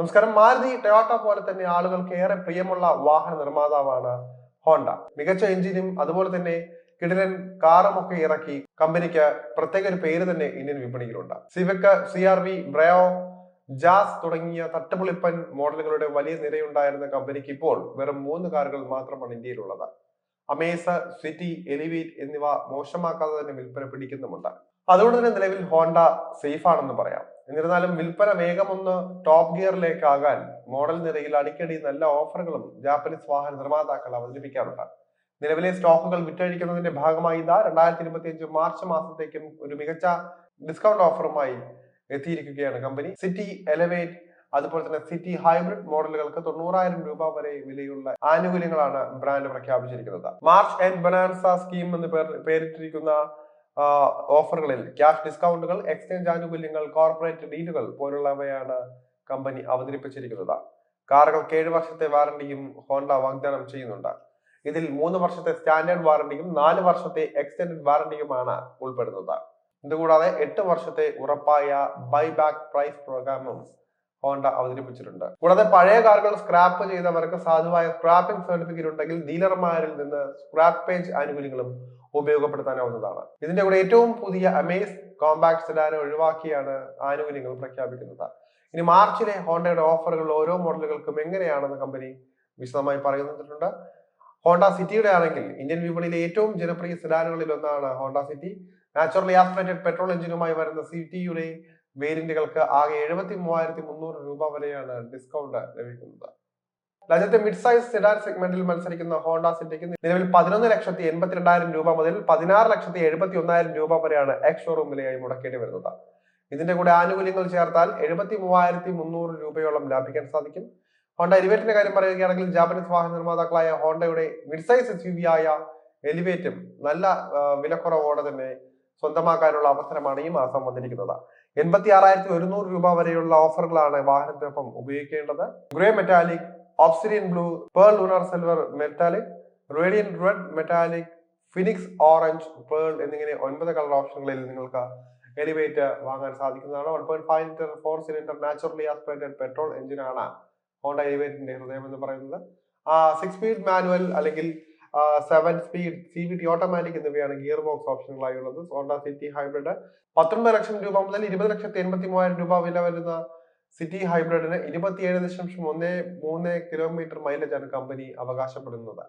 നമസ്കാരം. മാരുതി ടൊയോട്ട പോലെ തന്നെ ആളുകൾക്ക് ഏറെ പ്രിയമുള്ള വാഹന നിർമ്മാതാവാണ് ഹോണ്ട. മികച്ച എഞ്ചിനും അതുപോലെ തന്നെ കിടിലൻ കാറും ഒക്കെ ഇറക്കി കമ്പനിക്ക് പ്രത്യേക ഒരു പേര് തന്നെ ഇന്ത്യൻ വിപണിയിലുണ്ട്. സിവക്ക് C R V Brio Jazz തുടങ്ങിയ തട്ടുപൊളിപ്പൻ മോഡലുകളുടെ വലിയ നിരയുണ്ടായിരുന്ന കമ്പനിക്ക് ഇപ്പോൾ വെറും മൂന്ന് കാറുകൾ മാത്രമാണ് ഇന്ത്യയിലുള്ളത്. അമേസ സിറ്റി എലിവേറ്റ് എന്നിവ മോശമാക്കാതെ തന്നെ വിൽപ്പന പിടിക്കുന്നുമുണ്ട്. അതുകൊണ്ട് തന്നെ നിലവിൽ ഹോണ്ട സേഫ് ആണെന്ന് പറയാം. എന്നിരുന്നാലും വിൽപ്പന വേഗമൊന്ന് ടോപ്പ് ഗിയറിലേക്കാകാൻ മോഡൽ നിരയിൽ അടിക്കടി നല്ല ഓഫറുകളും ജാപ്പനീസ് വാഹന നിർമ്മാതാക്കൾ അവതരിപ്പിക്കാറുണ്ട്. നിലവിലെ സ്റ്റോക്കുകൾ വിറ്റഴിക്കുന്നതിന്റെ ഭാഗമായി ഇതാ രണ്ടായിരത്തി ഇരുപത്തി അഞ്ച് മാർച്ച് മാസത്തേക്കും ഒരു മികച്ച ഡിസ്കൗണ്ട് ഓഫറുമായി എത്തിയിരിക്കുകയാണ് കമ്പനി സിറ്റി എലവേറ്റ് അതുപോലെ തന്നെ സിറ്റി ഹൈബ്രിഡ് മോഡലുകൾക്ക് തൊണ്ണൂറായിരം രൂപ വരെ വിലയുള്ള ആനുകൂല്യങ്ങളാണ് ബ്രാൻഡ് പ്രഖ്യാപിച്ചിരിക്കുന്നത്. മാർച്ച് ആൻഡ് ബനാൻസ സ്കീം എന്ന് പേരിട്ടിരിക്കുന്ന ഓഫറുകളിൽ ക്യാഷ് ഡിസ്കൗണ്ടുകൾ എക്സ്ചേഞ്ച് ആനുകൂല്യങ്ങൾ കോർപ്പറേറ്റ് ഡീലുകൾ പോലുള്ളവയാണ് കമ്പനി അവതരിപ്പിച്ചിരിക്കുന്നത്. കാറുകൾക്ക് ഏഴ് വർഷത്തെ വാറണ്ടിയും ഹോണ്ട വാഗ്ദാനം ചെയ്യുന്നുണ്ട്. ഇതിൽ മൂന്ന് വർഷത്തെ സ്റ്റാൻഡേർഡ് വാറണ്ടിയും നാല് വർഷത്തെ എക്സ്റ്റൻഡഡ് വാറണ്ടിയുമാണ് ഉൾപ്പെടുന്നത്. ഇതുകൂടാതെ എട്ട് വർഷത്തെ ഉറപ്പായ ബൈ ബാക്ക് പ്രൈസ് പ്രോഗ്രാമും ഹോണ്ട അവതരിപ്പിച്ചിട്ടുണ്ട്. കൂടാതെ പഴയ കാറുകൾ സ്ക്രാപ്പ് ചെയ്തവർക്ക് സാധുവായ സ്ക്രാപ്പിംഗ് സർട്ടിഫിക്കറ്റ് ഉണ്ടെങ്കിൽ ഡീലർമാരിൽ നിന്ന് സ്ക്രാപ്പ് പേജ് ആനുകൂല്യങ്ങളും ഉപയോഗപ്പെടുത്താനാവുന്നതാണ്. ഇതിന്റെ കൂടെ ഏറ്റവും പുതിയ അമേസ് കോമ്പാക്ട് സെഡാനെ ഒഴിവാക്കിയാണ് ആനുകൂല്യങ്ങൾ പ്രഖ്യാപിക്കുന്നത്. ഇനി മാർച്ചിലെ ഹോണ്ടയുടെ ഓഫറുകൾ ഓരോ മോഡലുകൾക്കും എങ്ങനെയാണെന്ന് കമ്പനി വിശദമായി പറയുന്നുണ്ട് ഹോണ്ട സിറ്റിയുടെ ആണെങ്കിൽ ഇന്ത്യൻ വിപണിയിലെ ഏറ്റവും ജനപ്രിയ സെഡാനുകളിൽ ഒന്നാണ് Honda City. Naturally aspirated petrol എഞ്ചിനുമായി വരുന്ന സിറ്റിയുടെ വേരിയന്റുകൾക്ക് ആകെ എഴുപത്തി മൂവായിരത്തി മുന്നൂറ് രൂപ വരെയാണ് ഡിസ്കൗണ്ട് ലഭിക്കുന്നത്. രാജ്യത്തെ മിഡ് സൈസ് സെഡാൻ സെഗ്മെന്റിൽ മത്സരിക്കുന്ന ഹോണ്ട സിറ്റിക്ക് നിലവിൽ പതിനൊന്ന് ലക്ഷത്തി എൺപത്തിരണ്ടായിരം രൂപ മുതൽ പതിനാറ് ലക്ഷത്തി എഴുപത്തി ഒന്നായിരം രൂപ വരെയാണ് എക്സ് ഷോറൂം വിലയായി മുടക്കേണ്ടി വരുന്നത്. ഇതിന്റെ കൂടെ ആനുകൂല്യങ്ങൾ ചേർത്താൽ എഴുപത്തി മൂവായിരത്തി മുന്നൂറ് രൂപയോളം ലാഭിക്കാൻ സാധിക്കും. ഹോണ്ട എലിവേറ്റിന്റെ കാര്യം പറയുകയാണെങ്കിൽ ജാപ്പനീസ് വാഹന നിർമ്മാതാക്കളായ ഹോണ്ടയുടെ mid size S U V ആയ എലിവേറ്റും നല്ല വിലക്കുറവോടെ തന്നെ സ്വന്തമാക്കാനുള്ള അവസരമാണ് ഈ മാസം വന്നിരിക്കുന്നത്. എൺപത്തി ആറായിരത്തി ഒരുന്നൂറ് രൂപ വരെയുള്ള ഓഫറുകളാണ് വാഹനത്തിനൊപ്പം ഉപയോഗിക്കേണ്ടത്. Grey metallic obsidian blue pearl lunar silver metallic radiant red metallic phoenix orange pearl എന്നിങ്ങനെ ഒൻപത് കളർ ഓപ്ഷനുകളിൽ നിങ്ങൾക്ക് എലിവേറ്റ് വാങ്ങാൻ സാധിക്കുന്നതാണ്. One point five litre four cylinder naturally aspirated petrol എഞ്ചിനാണ് ഹോണ്ട എലിവേറ്റിന്റെ ഹൃദയം എന്ന് പറയുന്നത്. ആ സിക്സ് സ്പീഡ് മാനുവൽ അല്ലെങ്കിൽ seven speed C V T automatic എന്നിവയാണ് ഗിയർ ബോക്സ് ഓപ്ഷനുകളായി ഉള്ളത് ഹോണ്ട സിറ്റി ഹൈബ്രിഡ് പത്തൊൻപത് ലക്ഷം രൂപ മുതൽ ഇരുപത് ലക്ഷത്തി എൺപത്തി മൂവായിരം രൂപ വില വരുന്ന സിറ്റി ഹൈബ്രിഡിന് ഇരുപത്തിയേഴ് ദശാംശം ഒന്ന് മൂന്ന് കിലോമീറ്റർ മൈലേജ് ആണ് കമ്പനി അവകാശപ്പെടുന്നത്.